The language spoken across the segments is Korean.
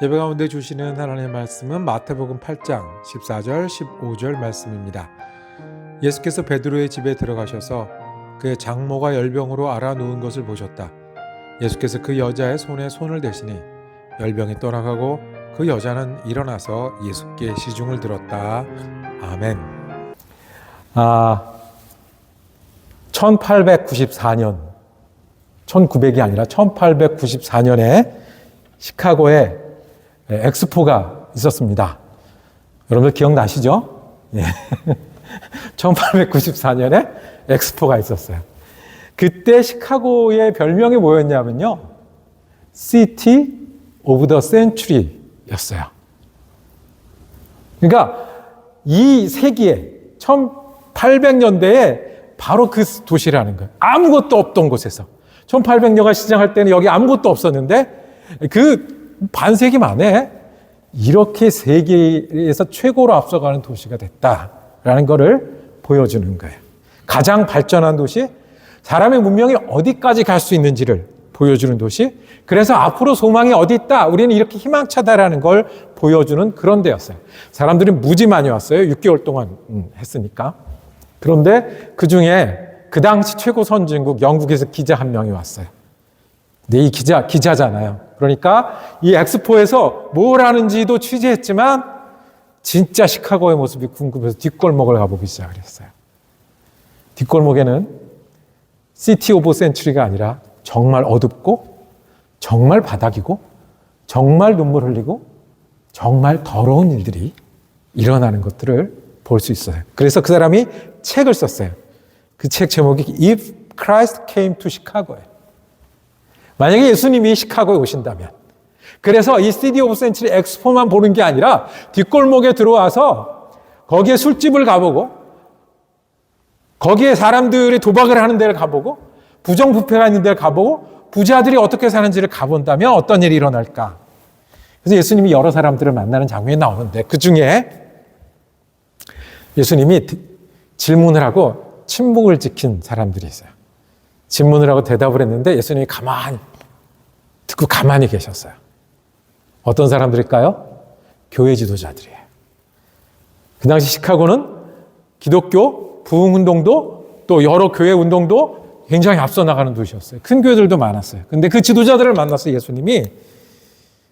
예배 가운데 주시는 하나님의 말씀은 마태복음 8장 14절 15절 말씀입니다. 예수께서 베드로의 집에 들어가셔서 그의 장모가 열병으로 알아 누운 것을 보셨다. 예수께서 그 여자의 손에 손을 대시니 열병이 떠나가고 그 여자는 일어나서 예수께 시중을 들었다. 아멘. 아, 1894년, 1900이 아니라 1894년에 시카고에 엑스포가 있었습니다. 여러분들 기억나시죠? 예. 1894년에 엑스포가 있었어요. 그때 시카고의 별명이 뭐였냐면요. City the Century였어요. 그러니까 이 세기에 1800년대에 바로 그 도시라는 거예요. 아무것도 없던 곳에서. 1800년가 시작할 때는 여기 아무것도 없었는데 그 반세기 만에 이렇게 세계에서 최고로 앞서가는 도시가 됐다라는 것을 보여주는 거예요. 가장 발전한 도시, 사람의 문명이 어디까지 갈 수 있는지를 보여주는 도시, 그래서 앞으로 소망이 어디 있다, 우리는 이렇게 희망차다라는 걸 보여주는 그런 데였어요. 사람들이 무지 많이 왔어요. 6개월 동안 음, 했으니까. 그런데 그 중에 그 당시 최고 선진국 영국에서 기자 한 명이 왔어요. 네, 이 기자, 기자잖아요. 그러니까 이 엑스포에서 뭘 하는지도 취재했지만 진짜 시카고의 모습이 궁금해서 뒷골목을 가보기 시작을 했어요. 뒷골목에는 시티 오브 센츄리가 아니라 정말 어둡고 정말 바닥이고 정말 눈물 흘리고 정말 더러운 일들이 일어나는 것들을 볼 수 있어요. 그래서 그 사람이 책을 썼어요. 그 책 제목이 If Christ Came to Chicago예요. 만약에 예수님이 시카고에 오신다면 그래서 이 시티 오브 센츄리 엑스포만 보는 게 아니라 뒷골목에 들어와서 거기에 술집을 가보고 거기에 사람들이 도박을 하는 데를 가보고 부정부패가 있는 데를 가보고 부자들이 어떻게 사는지를 가본다면 어떤 일이 일어날까? 그래서 예수님이 여러 사람들을 만나는 장면이 나오는데 그 중에 예수님이 질문을 하고 침묵을 지킨 사람들이 있어요. 질문을 하고 대답을 했는데 예수님이 가만히 듣고 가만히 계셨어요. 어떤 사람들일까요? 교회 지도자들이에요. 그 당시 시카고는 기독교 부흥운동도 또 여러 교회 운동도 굉장히 앞서 나가는 도시였어요. 큰 교회들도 많았어요. 근데 그 지도자들을 만나서 예수님이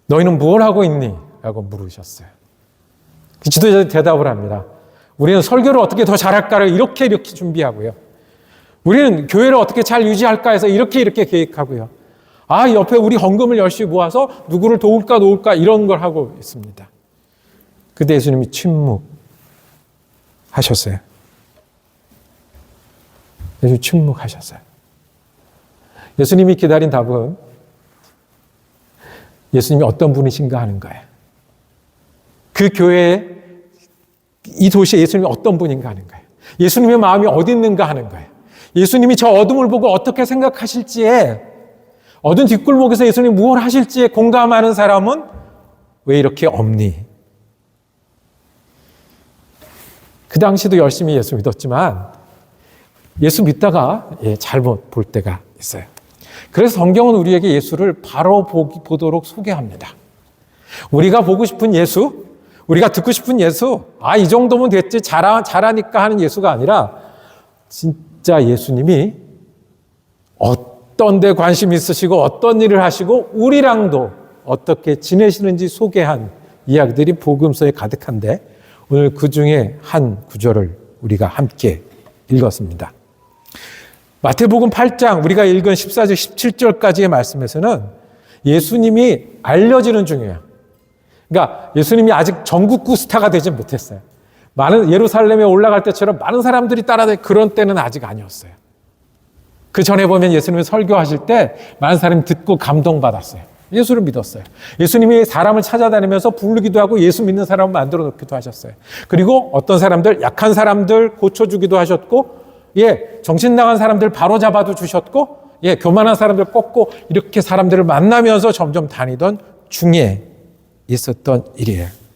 너희는 뭘 하고 있니? 라고 물으셨어요. 그 지도자들이 대답을 합니다. 우리는 설교를 어떻게 더 잘할까를 이렇게 이렇게 준비하고요. 우리는 교회를 어떻게 잘 유지할까 해서 이렇게 이렇게 계획하고요. 아, 옆에 우리 헌금을 열심히 모아서 누구를 도울까 도울까 이런 걸 하고 있습니다. 그때 예수님이 침묵하셨어요. 예수 침묵하셨어요. 예수님이 기다린 답은 예수님이 어떤 분이신가 하는 거예요. 그 교회에 이 도시에 예수님이 어떤 분인가 하는 거예요. 예수님의 마음이 어디 있는가 하는 거예요. 예수님이 저 어둠을 보고 어떻게 생각하실지에 어두운 뒷골목에서 예수님이 무엇을 하실지에 공감하는 사람은 왜 이렇게 없니? 그 당시도 열심히 예수 믿었지만 예수 믿다가 예, 잘못 볼 때가 있어요. 그래서 성경은 우리에게 예수를 바로 보도록 소개합니다. 우리가 보고 싶은 예수, 우리가 듣고 싶은 예수, 아, 이 정도면 됐지, 잘하, 잘하니까 하는 예수가 아니라, 진 짜 예수님이 어떤 데 관심 있으시고, 어떤 일을 하시고, 우리랑도 어떻게 지내시는지 소개한 이야기들이 복음서에 가득한데, 오늘 그 중에 한 구절을 우리가 함께 읽었습니다. 마태복음 8장, 우리가 읽은 14절, 17절까지의 말씀에서는 예수님이 알려지는 중이에요. 그러니까 예수님이 아직 전국구 스타가 되지 못했어요. 많은 예루살렘에 올라갈 때처럼 많은 사람들이 따라다니 그런 때는 아직 아니었어요. 그 전에 보면 예수님이 설교하실 때 많은 사람이 듣고 감동받았어요. 예수를 믿었어요. 예수님이 사람을 찾아다니면서 부르기도 하고 예수 믿는 사람을 만들어 놓기도 하셨어요. 그리고 어떤 사람들, 약한 사람들 고쳐주기도 하셨고, 예, 정신 나간 사람들 바로 잡아도 주셨고, 예, 교만한 사람들 꺾고 이렇게 사람들을 만나면서 점점 다니던 중에 있었던 일이에요.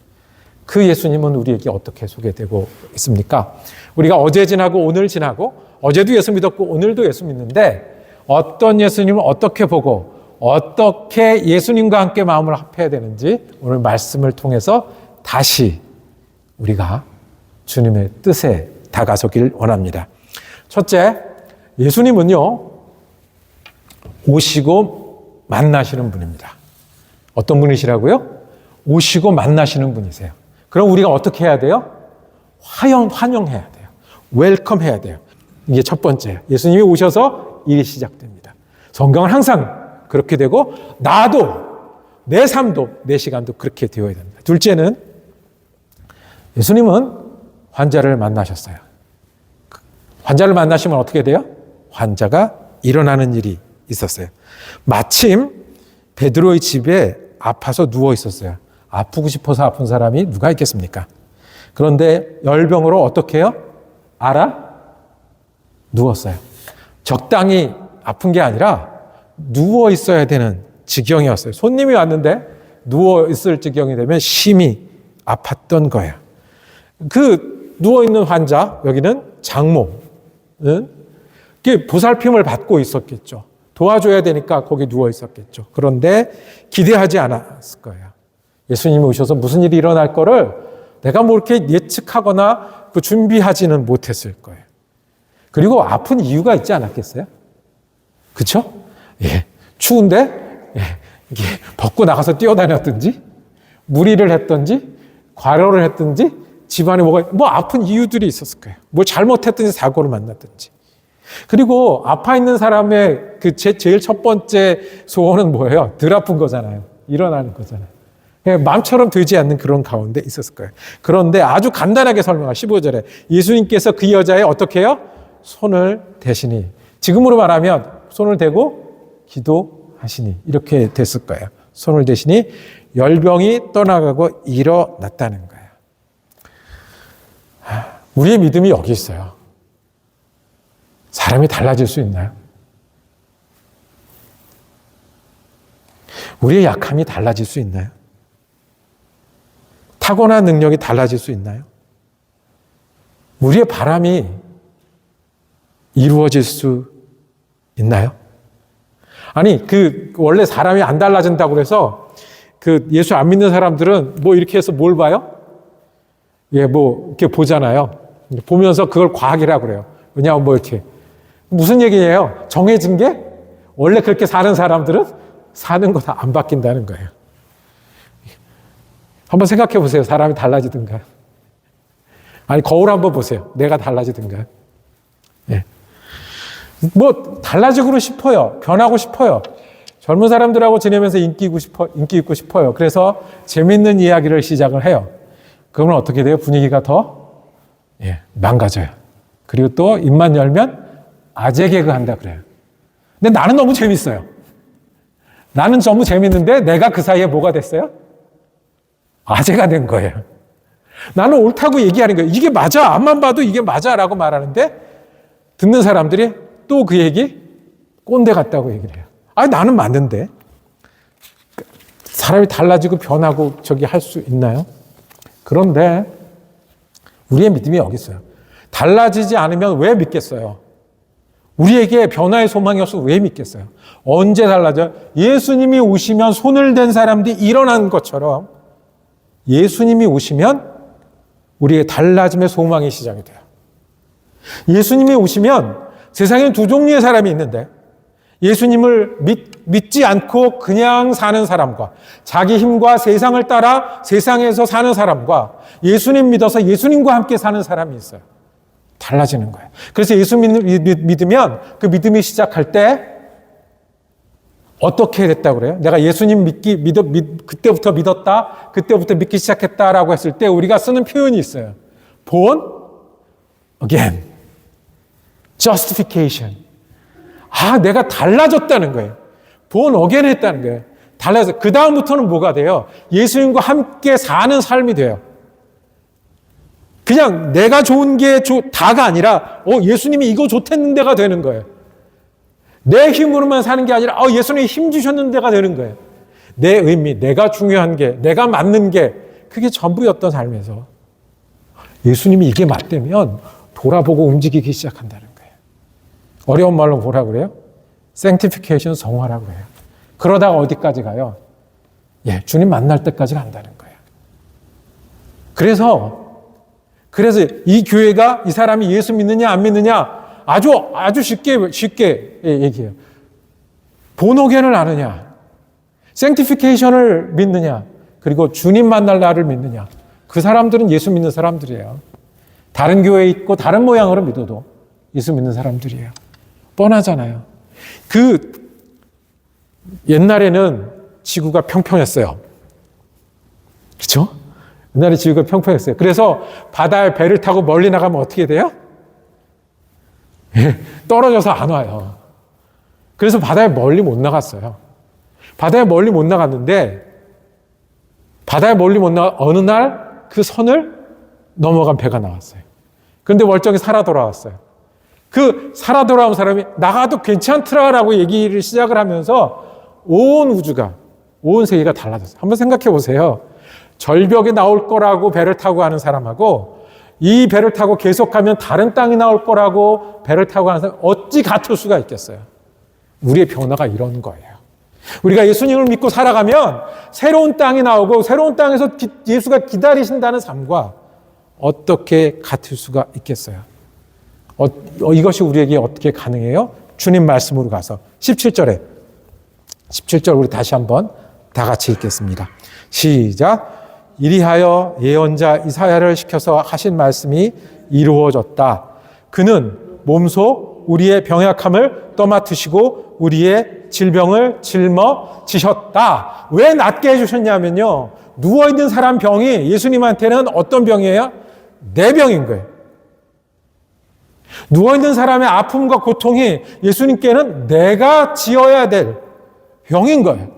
그 예수님은 우리에게 어떻게 소개되고 있습니까? 우리가 어제 지나고 오늘 지나고 어제도 예수 믿었고 오늘도 예수 믿는데 어떤 예수님을 어떻게 보고 어떻게 예수님과 함께 마음을 합해야 되는지 오늘 말씀을 통해서 다시 우리가 주님의 뜻에 다가서길 원합니다. 첫째, 예수님은요, 오시고 만나시는 분입니다. 어떤 분이시라고요? 오시고 만나시는 분이세요. 그럼 우리가 어떻게 해야 돼요? 화영, 환영해야 돼요. 웰컴 해야 돼요. 이게 첫 번째예요. 예수님이 오셔서 일이 시작됩니다. 성경은 항상 그렇게 되고, 나도, 내 삶도, 내 시간도 그렇게 되어야 됩니다. 둘째는, 예수님은 환자를 만나셨어요. 환자를 만나시면 어떻게 돼요? 환자가 일어나는 일이 있었어요. 마침 베드로의 집에 아파서 누워 있었어요. 아프고 싶어서 아픈 사람이 누가 있겠습니까? 그런데 열병으로 어떻게 해요? 알아? 누웠어요. 적당히 아픈 게 아니라 누워 있어야 되는 지경이었어요. 손님이 왔는데 누워 있을 지경이 되면 심히 아팠던 거예요. 그 누워 있는 환자 여기는 장모는 그 보살핌을 받고 있었겠죠. 도와줘야 되니까 거기 누워 있었겠죠. 그런데 기대하지 않았을 거예요. 예수님이 오셔서 무슨 일이 일어날 거를 내가 뭐 이렇게 예측하거나 그 준비하지는 못했을 거예요. 그리고 아픈 이유가 있지 않았겠어요? 그쵸? 예. 추운데, 예. 이게 벗고 나가서 뛰어다녔든지, 무리를 했든지, 과로를 했든지, 집안에 뭐가, 뭐 아픈 이유들이 있었을 거예요. 뭐 잘못했든지 사고를 만났든지. 그리고 아파 있는 사람의 그 제, 제일 첫 번째 소원은 뭐예요? 덜 아픈 거잖아요. 일어나는 거잖아요. 예, 마음처럼 되지 않는 그런 가운데 있었을 거예요. 그런데 아주 간단하게 설명하 15절에 예수님께서 그 여자의 어떻게 해요? 손을 대시니 지금으로 말하면 손을 대고 기도하시니 이렇게 됐을 거예요. 손을 대시니 열병이 떠나가고 일어났다는 거예요. 우리의 믿음이 여기 있어요. 사람이 달라질 수 있나요? 우리의 약함이 달라질 수 있나요? 타고난 능력이 달라질 수 있나요? 우리의 바람이 이루어질 수 있나요? 아니, 그, 원래 사람이 안 달라진다고 그래서 그 예수 안 믿는 사람들은 뭐 이렇게 해서 뭘 봐요? 예, 뭐, 이렇게 보잖아요. 보면서 그걸 과학이라고 그래요. 왜냐하면 뭐 이렇게. 무슨 얘기예요? 정해진 게 원래 그렇게 사는 사람들은 사는 거 다 안 바뀐다는 거예요. 한번 생각해 보세요. 사람이 달라지든가. 아니, 거울 한번 보세요. 내가 달라지든가. 예. 뭐, 달라지고 싶어요. 변하고 싶어요. 젊은 사람들하고 지내면서 인기고 싶어, 인기 있고 싶어요. 그래서 재밌는 이야기를 시작을 해요. 그러면 어떻게 돼요? 분위기가 더, 예, 망가져요. 그리고 또 입만 열면 아재 개그 한다 그래요. 근데 나는 너무 재밌어요. 나는 너무 재밌는데 내가 그 사이에 뭐가 됐어요? 아재가 된 거예요. 나는 옳다고 얘기하는 거예요. 이게 맞아. 앞만 봐도 이게 맞아. 라고 말하는데 듣는 사람들이 또 그 얘기 꼰대 같다고 얘기를 해요. 아, 나는 맞는데. 사람이 달라지고 변하고 저기 할 수 있나요? 그런데 우리의 믿음이 여기 있어요. 달라지지 않으면 왜 믿겠어요? 우리에게 변화의 소망이 없으면 왜 믿겠어요? 언제 달라져요? 예수님이 오시면 손을 댄 사람들이 일어난 것처럼 예수님이 오시면 우리의 달라짐의 소망이 시작이 돼요. 예수님이 오시면 세상에 두 종류의 사람이 있는데 예수님을 믿, 믿지 않고 그냥 사는 사람과 자기 힘과 세상을 따라 세상에서 사는 사람과 예수님 믿어서 예수님과 함께 사는 사람이 있어요. 달라지는 거예요. 그래서 예수 믿으면 그 믿음이 시작할 때 어떻게 됐다고 그래요? 내가 예수님 믿기, 믿, 믿, 그때부터 믿었다, 그때부터 믿기 시작했다라고 했을 때 우리가 쓰는 표현이 있어요. born again. justification. 아, 내가 달라졌다는 거예요. born again 했다는 거예요. 달라서, 그 다음부터는 뭐가 돼요? 예수님과 함께 사는 삶이 돼요. 그냥 내가 좋은 게 다가 아니라, 어, 예수님이 이거 좋댔는데가 되는 거예요. 내 힘으로만 사는 게 아니라, 어, 예수님이 힘 주셨는데가 되는 거예요. 내 의미, 내가 중요한 게, 내가 맞는 게, 그게 전부였던 삶에서. 예수님이 이게 맞다면 돌아보고 움직이기 시작한다는 거예요. 어려운 말로 뭐라 그래요? sanctification 성화라고 해요. 그러다가 어디까지 가요? 예, 주님 만날 때까지 간다는 거예요. 그래서, 그래서 이 교회가 이 사람이 예수 믿느냐 안 믿느냐 아주, 아주 쉽게, 쉽게 예, 얘기해요. 본호견을 아느냐, 생티피케이션을 믿느냐, 그리고 주님 만날 날을 믿느냐. 그 사람들은 예수 믿는 사람들이에요. 다른 교회에 있고 다른 모양으로 믿어도 예수 믿는 사람들이에요. 뻔하잖아요. 그 옛날에는 지구가 평평했어요. 그렇죠? 옛날에 지구가 평평했어요. 그래서 바다에 배를 타고 멀리 나가면 어떻게 돼요? 예, 떨어져서 안 와요. 그래서 바다에 멀리 못 나갔어요. 바다에 멀리 못 나갔는데 바다에 멀리 못 나가 어느 날 그 선을 넘어간 배가 나왔어요. 그런데 월정이 살아 돌아왔어요. 그 살아 돌아온 사람이 나가도 괜찮더라라고 얘기를 시작을 하면서 온 우주가 온 세계가 달라졌어요. 한번 생각해 보세요. 절벽이 나올 거라고 배를 타고 가는 사람하고 이 배를 타고 계속하면 다른 땅이 나올 거라고 배를 타고 가는 사람 어찌 같을 수가 있겠어요. 우리의 변화가 이런 거예요. 우리가 예수님을 믿고 살아가면 새로운 땅이 나오고 새로운 땅에서 기- 예수가 기다리신다는 삶과 어떻게 같을 수가 있겠어요? 어, 어, 이것이 우리에게 어떻게 가능해요? 주님 말씀으로 가서 17절에 17절 우리 다시 한번 다 같이 읽겠습니다. 시작. 이리하여 예언자 이사야를 시켜서 하신 말씀이 이루어졌다. 그는 몸소 우리의 병약함을 떠맡으시고 우리의 질병을 짊어지셨다. 왜 낫게 해주셨냐면요. 누워있는 사람 병이 예수님한테는 어떤 병이에요? 내 병인 거예요. 누워있는 사람의 아픔과 고통이 예수님께는 내가 지어야 될 병인 거예요.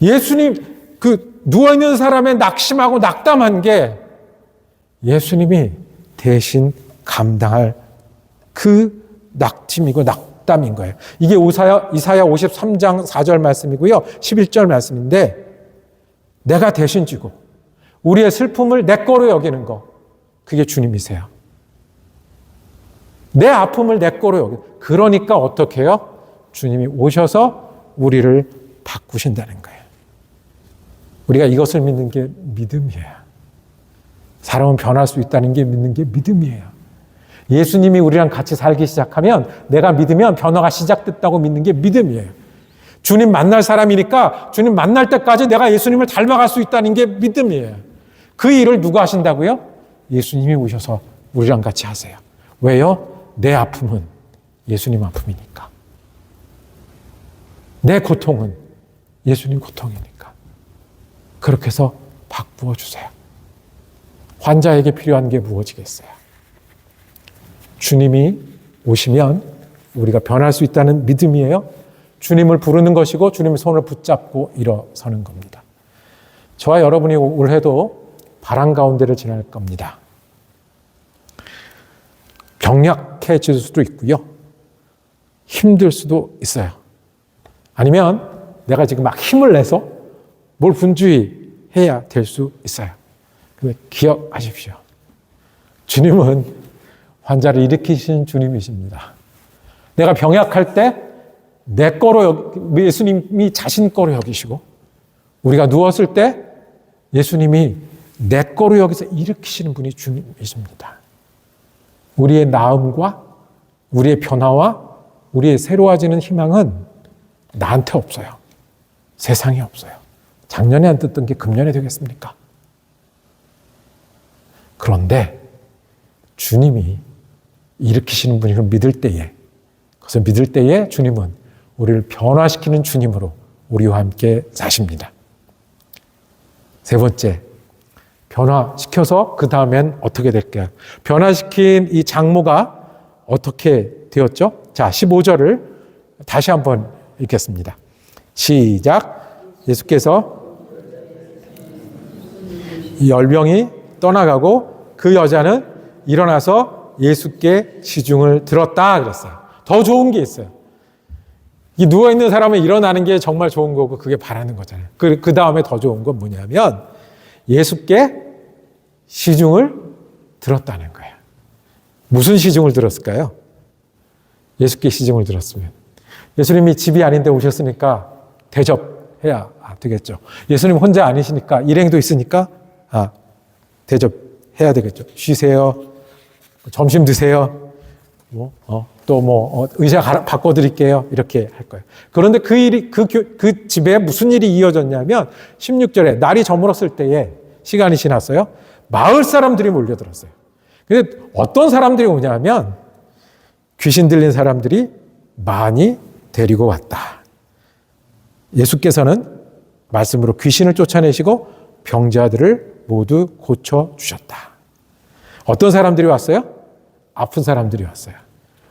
예수님, 그 누워있는 사람의 낙심하고 낙담한 게 예수님이 대신 감당할 그 낙심이고 낙담인 거예요. 이게 오사야, 이사야 53장 4절 말씀이고요. 11절 말씀인데 내가 대신 지고 우리의 슬픔을 내 거로 여기는 거 그게 주님이세요. 내 아픔을 내 거로 여기. 그러니까 어떻게 해요? 주님이 오셔서 우리를 바꾸신다는 거예요. 우리가 이것을 믿는 게 믿음이에요. 사람은 변할 수 있다는 게 믿는 게 믿음이에요. 예수님이 우리랑 같이 살기 시작하면 내가 믿으면 변화가 시작됐다고 믿는 게 믿음이에요. 주님 만날 사람이니까 주님 만날 때까지 내가 예수님을 닮아갈 수 있다는 게 믿음이에요. 그 일을 누가 하신다고요? 예수님이 오셔서 우리랑 같이 하세요. 왜요? 내 아픔은 예수님 아픔이니까. 내 고통은 예수님 고통이니까. 그렇게 해서 바꾸어 주세요. 환자에게 필요한 게 무엇이겠어요? 주님이 오시면 우리가 변할 수 있다는 믿음이에요. 주님을 부르는 것이고 주님의 손을 붙잡고 일어서는 겁니다. 저와 여러분이 올해도 바람 가운데를 지날 겁니다. 병약해질 수도 있고요. 힘들 수도 있어요. 아니면 내가 지금 막 힘을 내서 뭘 분주히 해야 될 수 있어요. 근데 기억하십시오. 주님은 환자를 일으키신 주님이십니다. 내가 병약할 때 내 거로 여기, 예수님이 자신 거로 여기시고 우리가 누웠을 때 예수님이 내 거로 여기서 일으키시는 분이 주님이십니다. 우리의 나음과 우리의 변화와 우리의 새로워지는 희망은 나한테 없어요. 세상에 없어요. 작년에 안 뜯던 게 금년에 되겠습니까? 그런데 주님이 일으키시는 분이를 믿을 때에, 그것을 믿을 때에 주님은 우리를 변화시키는 주님으로 우리와 함께 사십니다. 세 번째, 변화시켜서 그 다음엔 어떻게 될까요? 변화시킨 이 장모가 어떻게 되었죠? 자, 15절을 다시 한번 읽겠습니다. 시작. 예수께서 이 열병이 떠나가고 그 여자는 일어나서 예수께 시중을 들었다 그랬어요. 더 좋은 게 있어요. 이 누워있는 사람은 일어나는 게 정말 좋은 거고 그게 바라는 거잖아요. 그, 그 다음에 더 좋은 건 뭐냐면 예수께 시중을 들었다는 거예요. 무슨 시중을 들었을까요? 예수께 시중을 들었으면 예수님이 집이 아닌데 오셨으니까 대접해야 되겠죠. 예수님 혼자 아니시니까 일행도 있으니까 아, 대접해야 되겠죠. 쉬세요. 점심 드세요. 뭐, 어, 또 뭐, 어, 의자 갈아- 바꿔드릴게요. 이렇게 할 거예요. 그런데 그 일이, 그, 교- 그 집에 무슨 일이 이어졌냐면 16절에 날이 저물었을 때에 시간이 지났어요. 마을 사람들이 몰려들었어요. 근데 어떤 사람들이 오냐면 귀신 들린 사람들이 많이 데리고 왔다. 예수께서는 말씀으로 귀신을 쫓아내시고 병자들을 모두 고쳐 주셨다. 어떤 사람들이 왔어요? 아픈 사람들이 왔어요.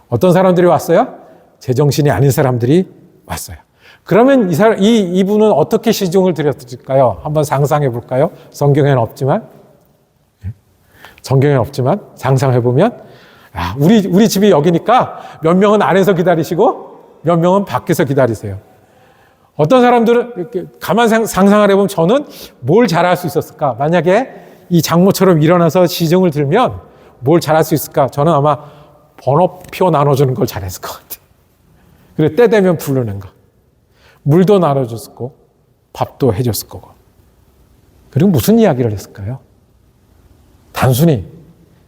어떤 사람들이 왔어요? 제정신이 아닌 사람들이 왔어요. 그러면 이 사람, 이, 이분은 어떻게 시중을 드렸을까요? 한번 상상해 볼까요? 성경에는 없지만. 예? 성경에는 없지만 상상해 보면, 아, 우리, 우리 집이 여기니까 몇 명은 안에서 기다리시고 몇 명은 밖에서 기다리세요. 어떤 사람들은 이렇게 가만 상- 상상을 해보면 저는 뭘 잘할 수 있었을까? 만약에 이 장모처럼 일어나서 시중을 들면 뭘 잘할 수 있을까? 저는 아마 번호표 나눠주는 걸 잘했을 것 같아요. 그리고 때 되면 부르는 거. 물도 나눠줬을 거고, 밥도 해줬을 거고. 그리고 무슨 이야기를 했을까요? 단순히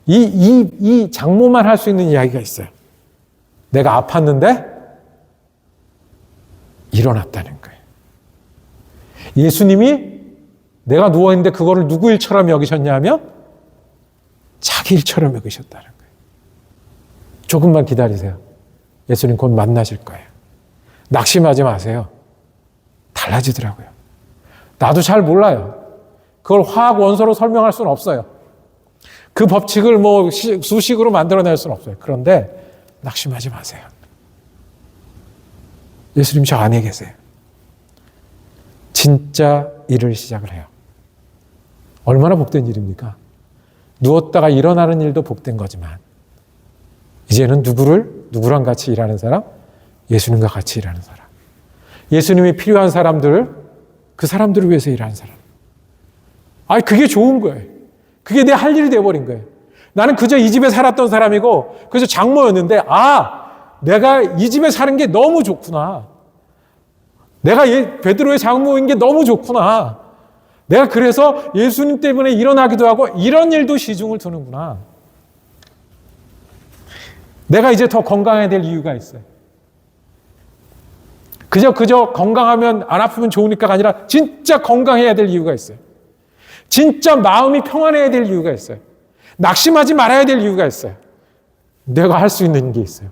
이, 이, 이 장모만 할 수 있는 이야기가 있어요. 내가 아팠는데 일어났다는 거예요. 예수님이 내가 누워있는데 그거를 누구 일처럼 여기셨냐면 자기 일처럼 여기셨다는 거예요. 조금만 기다리세요. 예수님 곧 만나실 거예요. 낙심하지 마세요. 달라지더라고요. 나도 잘 몰라요. 그걸 화학 원소로 설명할 수는 없어요. 그 법칙을 뭐 시- 수식으로 만들어낼 수는 없어요. 그런데 낙심하지 마세요. 예수님 저 안에 계세요. 진짜 일을 시작을 해요. 얼마나 복된 일입니까? 누웠다가 일어나는 일도 복된 거지만 이제는 누구를 누구랑 같이 일하는 사람? 예수님과 같이 일하는 사람. 예수님이 필요한 사람들을 그 사람들을 위해서 일하는 사람. 아니 그게 좋은 거예요. 그게 내 할 일이 되어버린 거예요. 나는 그저 이 집에 살았던 사람이고 그래서 장모였는데 아 내가 이 집에 사는 게 너무 좋구나. 내가 예, 베드로의 장모인 게 너무 좋구나. 내가 그래서 예수님 때문에 일어나기도 하고 이런 일도 시중을 두는구나. 내가 이제 더 건강해야 될 이유가 있어요. 그저 그저 건강하면 안 아프면 좋으니까가 아니라 진짜 건강해야 될 이유가 있어요. 진짜 마음이 평안해야 될 이유가 있어요. 낙심하지 말아야 될 이유가 있어요. 내가 할 수 있는 게 있어요.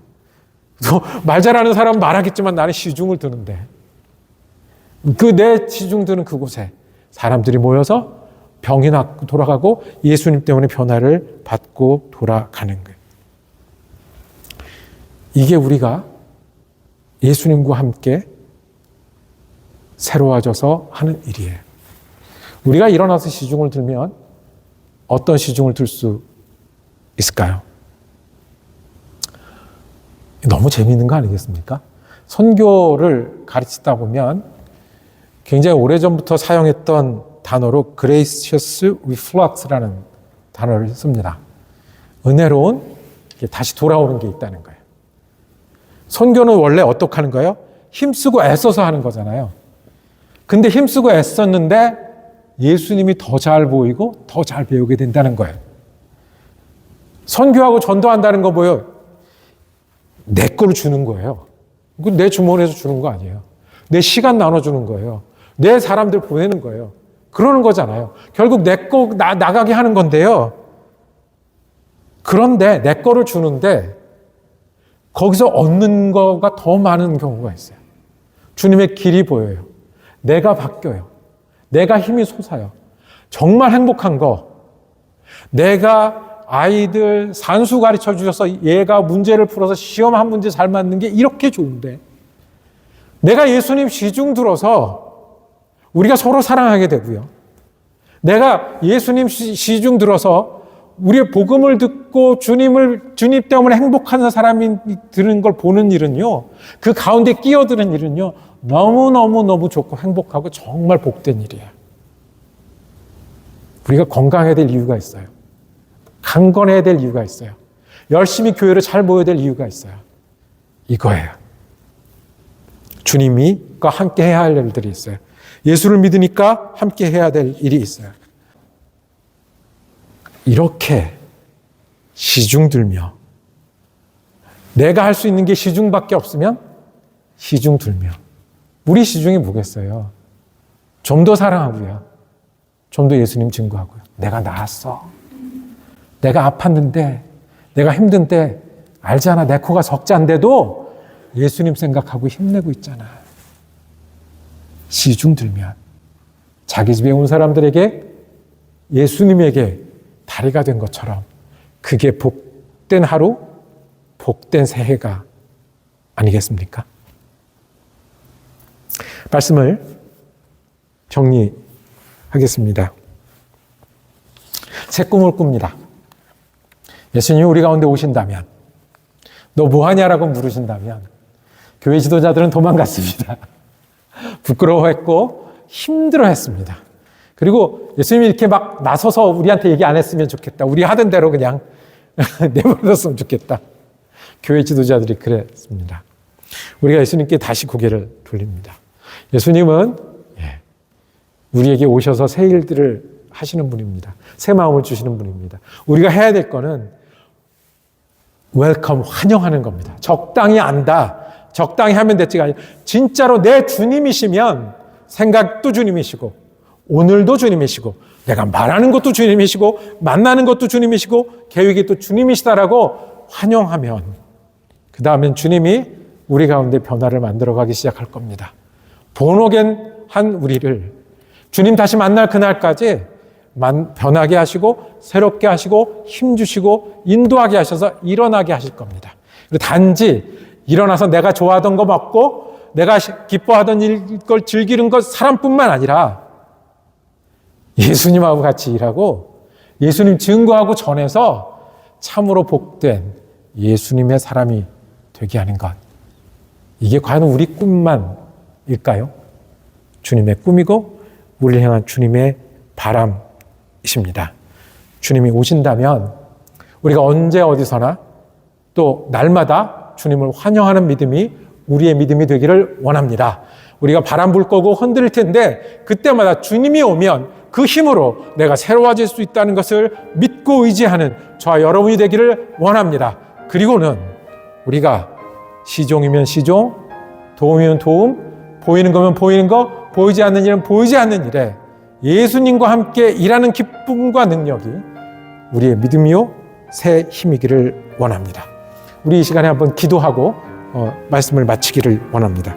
말 잘하는 사람은 말하겠지만 나는 시중을 드는데 그 내 시중 드는 그곳에 사람들이 모여서 병이 낫고 돌아가고 예수님 때문에 변화를 받고 돌아가는 거예요. 이게 우리가 예수님과 함께 새로워져서 하는 일이에요. 우리가 일어나서 시중을 들면 어떤 시중을 들 수 있을까요? 너무 재미있는 거 아니겠습니까? 선교를 가르치다 보면 굉장히 오래전부터 사용했던 단어로 gracious reflux라는 단어를 씁니다. 은혜로운 다시 돌아오는 게 있다는 거예요. 선교는 원래 어떻게 하는 거예요? 힘쓰고 애써서 하는 거잖아요. 근데 힘쓰고 애썼는데 예수님이 더 잘 보이고 더 잘 배우게 된다는 거예요. 선교하고 전도한다는 거 뭐예요? 내 거를 주는 거예요. 그내 주머니에서 주는 거 아니에요. 내 시간 나눠주는 거예요. 내 사람들 보내는 거예요. 그러는 거잖아요. 결국 내 거 나가게 하는 건데요. 그런데 내 거를 주는데 거기서 얻는 거가 더 많은 경우가 있어요. 주님의 길이 보여요. 내가 바뀌어요. 내가 힘이 솟아요. 정말 행복한 거. 내가 아이들 산수 가르쳐 주셔서 얘가 문제를 풀어서 시험 한 문제 잘 맞는 게 이렇게 좋은데. 내가 예수님 시중 들어서 우리가 서로 사랑하게 되고요. 내가 예수님 시중 들어서 우리의 복음을 듣고 주님을 주님 때문에 행복한 사람이 드는 걸 보는 일은요. 그 가운데 끼어드는 일은요. 너무너무 너무 좋고 행복하고 정말 복된 일이에요. 우리가 건강해야 될 이유가 있어요. 강건해야 될 이유가 있어요. 열심히 교회를 잘 모여야 될 이유가 있어요. 이거예요. 주님이과 함께 해야 할 일들이 있어요. 예수를 믿으니까 함께 해야 될 일이 있어요. 이렇게 시중 들며 내가 할 수 있는 게 시중밖에 없으면 시중 들며 우리 시중이 뭐겠어요? 좀 더 사랑하고요. 좀 더 예수님 증거하고요. 내가 나았어. 내가 아팠는데, 내가 힘든데, 알잖아. 내 코가 적자인데도 예수님 생각하고 힘내고 있잖아. 시중 들면 자기 집에 온 사람들에게 예수님에게 다리가 된 것처럼 그게 복된 하루, 복된 새해가 아니겠습니까? 말씀을 정리하겠습니다. 새 꿈을 꿉니다. 예수님이 우리 가운데 오신다면, 너 뭐하냐라고 물으신다면, 교회 지도자들은 도망갔습니다. 부끄러워했고, 힘들어했습니다. 그리고 예수님이 이렇게 막 나서서 우리한테 얘기 안 했으면 좋겠다. 우리 하던 대로 그냥 내버렸으면 좋겠다. 교회 지도자들이 그랬습니다. 우리가 예수님께 다시 고개를 돌립니다. 예수님은 예, 우리에게 오셔서 새 일들을 하시는 분입니다. 새 마음을 주시는 분입니다. 우리가 해야 될 거는 웰컴 환영하는 겁니다. 적당히 안다. 적당히 하면 됐지가 아니라 진짜로 내 주님이시면 생각도 주님이시고 오늘도 주님이시고 내가 말하는 것도 주님이시고 만나는 것도 주님이시고 계획이 또 주님이시다라고 환영하면 그 다음엔 주님이 우리 가운데 변화를 만들어 가기 시작할 겁니다. 본호겐 한 우리를 주님 다시 만날 그날까지 만- 변하게 하시고 새롭게 하시고 힘 주시고 인도하게 하셔서 일어나게 하실 겁니다. 그리고 단지 일어나서 내가 좋아하던 거 먹고 내가 시- 기뻐하던 일- 걸 즐기는 것 사람뿐만 아니라 예수님하고 같이 일하고 예수님 증거하고 전해서 참으로 복된 예수님의 사람이 되게 하는 것. 이게 과연 우리 꿈만일까요? 주님의 꿈이고 우리를 향한 주님의 바람 이십니다. 주님이 오신다면 우리가 언제 어디서나 또 날마다 주님을 환영하는 믿음이 우리의 믿음이 되기를 원합니다. 우리가 바람 불 거고 흔들릴 텐데 그때마다 주님이 오면 그 힘으로 내가 새로워질 수 있다는 것을 믿고 의지하는 저와 여러분이 되기를 원합니다. 그리고는 우리가 시종이면 시종, 도움이면 도움, 보이는 거면 보이는 거, 보이지 않는 일은 보이지 않는 일에 예수님과 함께 일하는 기쁨과 능력이 우리의 믿음이요 새 힘이기를 원합니다. 우리 이 시간에 한번 기도하고 어, 말씀을 마치기를 원합니다.